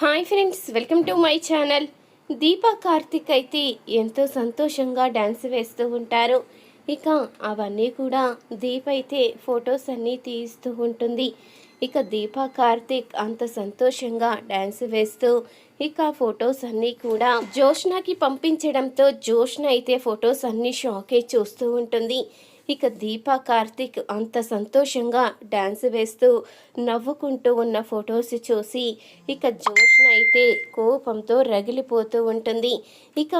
Hi friends welcome to my channel. Deepa Karthik అయితే ఎంతో సంతోషంగా డ్యాన్స్ వేస్తూ ఉంటారు. ఇక అవన్నీ కూడా దీప అయితే ఫొటోస్ అన్నీ తీస్తూ ఉంటుంది. ఇక దీపా కార్తిక్ అంత సంతోషంగా డ్యాన్స్ వేస్తూ ఇక ఫొటోస్ అన్నీ కూడా జోష్నాకి పంపించడంతో జోష్న అయితే ఫొటోస్ అన్నీ షాకే చూస్తూ ఉంటుంది. ఇక దీపా కార్తిక్ అంత సంతోషంగా డ్యాన్స్ వేస్తూ నవ్వుకుంటూ ఉన్న ఫొటోస్ చూసి ఇక జోష్న అయితే కోపంతో రగిలిపోతూ ఉంటుంది. ఇక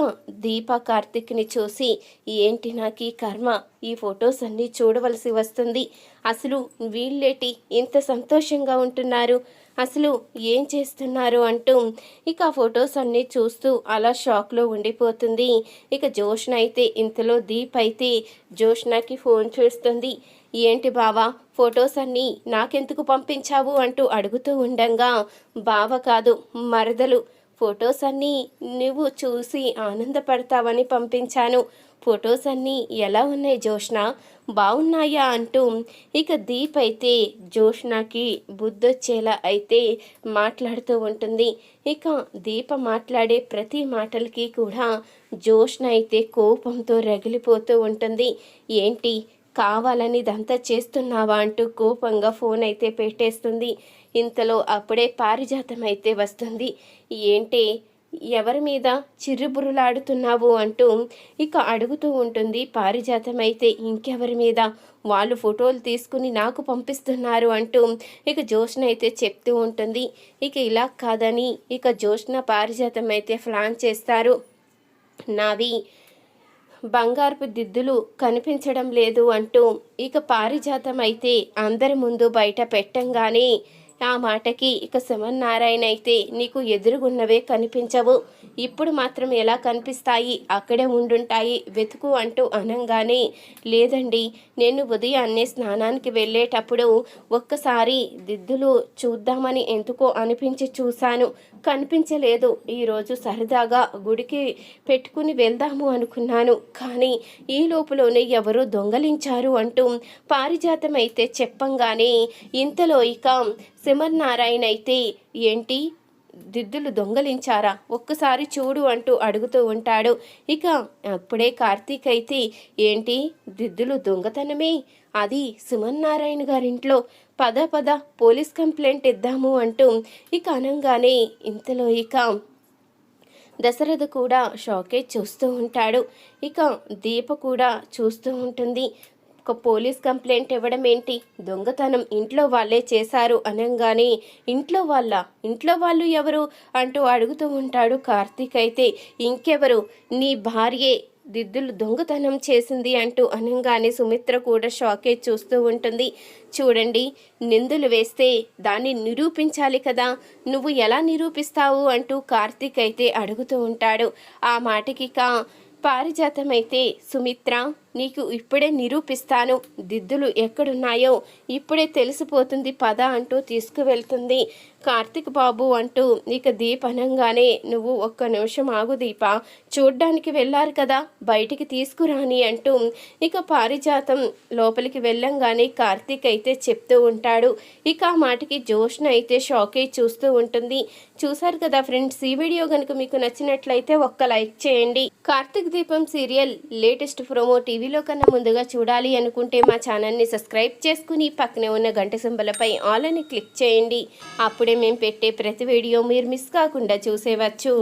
దీపా కార్తిక్ని చూసి ఏంటి నాకు ఈ కర్మ? ఈ ఫొటోస్ అన్నీ చూడవలసి వస్తుంది. అసలు వీళ్ళేటి ఇంత సంతోషంగా ఉంటున్నారు? అసలు ఏం చేస్తున్నారు అంటూ ఇక ఆ ఫొటోస్ అన్నీ చూస్తూ అలా షాక్లో ఉండిపోతుంది. ఇక జోష్న అయితే ఇంతలో దీప్ అయితే జోష్నకి ఫోన్ చేస్తుంది. ఏంటి బావా ఫొటోస్ అన్నీ నాకెందుకు పంపించావు అంటూ అడుగుతూ ఉండంగా బావ కాదు మరదలు. ఫొటోస్ అన్నీ నువ్వు చూసి ఆనందపడతావని పంపించాను. ఫొటోస్ అన్నీ ఎలా ఉన్నాయి జోష్ణ బాగున్నాయా అంటూ ఇక దీప్ అయితే జోష్ణకి బుద్ధొచ్చేలా అయితే మాట్లాడుతూ ఉంటుంది. ఇక దీప మాట్లాడే ప్రతి మాటలకి కూడా జోష్ణ అయితే కోపంతో రగిలిపోతూ ఉంటుంది. ఏంటి? కావాలని ఇదంతా చేస్తున్నావా అంటూ కోపంగా ఫోన్ అయితే పెట్టేస్తుంది. ఇంతలో అప్పుడే పారిజాతం అయితే వస్తుంది. ఏంటి ఎవరి మీద చిరుబురులాడుతున్నావు అంటూ ఇక అడుగుతూ ఉంటుంది పారిజాతం అయితే. ఇంకెవరి మీద? వాళ్ళు ఫోటోలు తీసుకుని నాకు పంపిస్తున్నారు అంటూ ఇక జోష్న అయితే చెప్తూ ఉంటుంది. ఇక ఇలా కాదని ఇక జోష్న పారిజాతం అయితే ప్లాన్ చేస్తారు. నావి బంగారపు దిద్దులు కనిపించడం లేదు అంటూ ఇక పారిజాతం అయితే అందరి ముందు బయట పెట్టంగానే ఆ మాటకి ఇక నారాయణ అయితే నీకు ఎదురుగున్నవే కనిపించవు. ఇప్పుడు మాత్రం ఎలా కనిపిస్తాయి? అక్కడే ఉండుంటాయి. వెతుకు అంటూ అనంగానే లేదండి నేను ఉదయాన్నే స్నానానికి వెళ్ళేటప్పుడు ఒక్కసారి దిద్దులు చూద్దామని ఎందుకో అనిపించి చూశాను. కనిపించలేదు. ఈరోజు సరదాగా గుడికి పెట్టుకుని వెళ్దాము అనుకున్నాను. కానీ ఈ లోపులోనే ఎవరో దొంగలించారు అంటూ పారిజాతం అయితే చెప్పంగానే ఇంతలో ఇక నారాయణ అయితే ఏంటి? దిద్దులు దొంగలించారా? ఒక్కసారి చూడు అంటూ అడుగుతూ ఉంటాడు. ఇక అప్పుడే కార్తీక్ అయితే ఏంటి? దిద్దులు దొంగతనమే? అది సుమన్నారాయణ గారింట్లో. పద పద పోలీస్ కంప్లైంట్ ఇద్దాము అంటూ ఇక అనంగానే ఇంతలో ఇక దశరథ కూడా షాకే చూస్తూ ఉంటాడు. ఇక దీప కూడా చూస్తూ ఉంటుంది. ఒక పోలీస్ కంప్లైంట్ ఇవ్వడం ఏంటి? దొంగతనం ఇంట్లో వాళ్ళే చేశారు అనగానే. ఇంట్లో వాళ్ళ? ఇంట్లో వాళ్ళు ఎవరు? అంటూ అడుగుతూ ఉంటాడు కార్తీక్ అయితే. ఇంకెవరు? నీ భార్యే దిద్దులు దొంగతనం చేసింది అంటూ అనగానే సుమిత్ర కూడా షాకే చూస్తూ ఉంటుంది. చూడండి నిందులు వేస్తే దాన్ని నిరూపించాలి కదా. నువ్వు ఎలా నిరూపిస్తావు? అంటూ కార్తీక్ అయితే అడుగుతూ ఉంటాడు. ఆ మాటకి కా పారిజాతమైతే సుమిత్ర నీకు ఇప్పుడే నిరూపిస్తాను. దిద్దులు ఎక్కడున్నాయో ఇప్పుడే తెలిసిపోతుంది. పద అంటూ తీసుకువెళ్తుంది. కార్తిక్ బాబు అంటూ ఇక దీప్ అనగానే నువ్వు ఒక్క నిమిషం ఆగు దీప. చూడ్డానికి వెళ్ళారు కదా. బయటికి తీసుకురాని అంటూ ఇక పారిజాతం లోపలికి వెళ్ళంగానే కార్తీక్ అయితే చెప్తూ ఉంటాడు. ఇక ఆ మాటకి జోష్న అయితే షాక్ అయి చూస్తూ ఉంటుంది. చూసారు కదా ఫ్రెండ్స్ ఈ వీడియో కనుక మీకు నచ్చినట్లయితే ఒక్క లైక్ చేయండి. కార్తీక్ దీపం సీరియల్ లేటెస్ట్ ప్రోమో టీవీలో కన్నా ముందుగా చూడాలి అనుకుంటే మా ఛానల్ని సబ్స్క్రైబ్ చేసుకుని పక్కనే ఉన్న గంట సింబలపై ఆల్ అని క్లిక్ చేయండి. అప్పుడే మేము పెట్టే ప్రతి వీడియో మీరు మిస్ కాకుండా చూసేవచ్చు.